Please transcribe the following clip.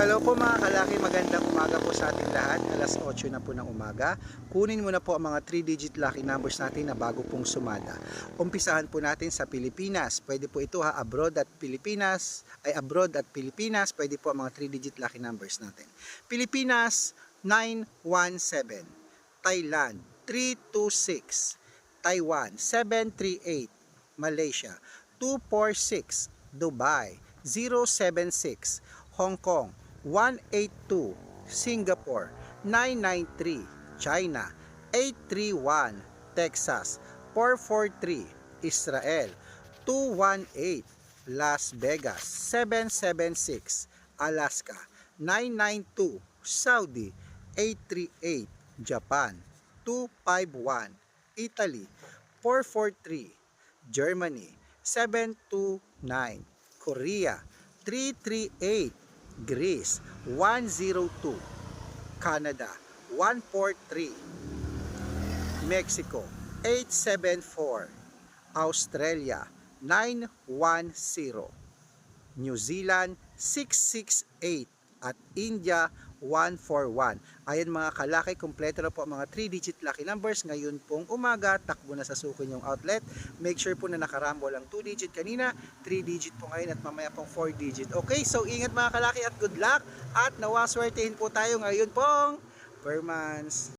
Hello po mga kalaki, magandang umaga po sa ating lahat. Alas 8 na po ng umaga. Kunin mo na po ang mga 3-digit lucky numbers natin na bago pong sumada. Umpisahan po natin sa Pilipinas. Pwede po ito ha, abroad at Pilipinas, ay abroad at Pilipinas. Pwede po ang mga 3-digit lucky numbers natin. Pilipinas, 917. Thailand, 326. Taiwan, 738. Malaysia, 246. Dubai, 076. Hong Kong, 182. Singapore, 993. China, 831. Texas, 443. Israel, 218. Las Vegas, 776. Alaska, 992. Saudi, 838. Japan, 251. Italy, 443. Germany, 729. Korea, 338. Greece, 102. Canada, 143. Mexico, 874. Australia, 910. New Zealand, 668. At India, 141. Ayan mga kalaki, kompleto na po ang mga 3-digit lucky numbers. Ngayon pong umaga, takbo na sa suko yung outlet. Make sure po na nakarambol ang 2-digit kanina, 3-digit po ngayon at mamaya pong 4-digit. Okay, so ingat mga kalaki at good luck. At nawaswertehin po tayo ngayon pong Permans.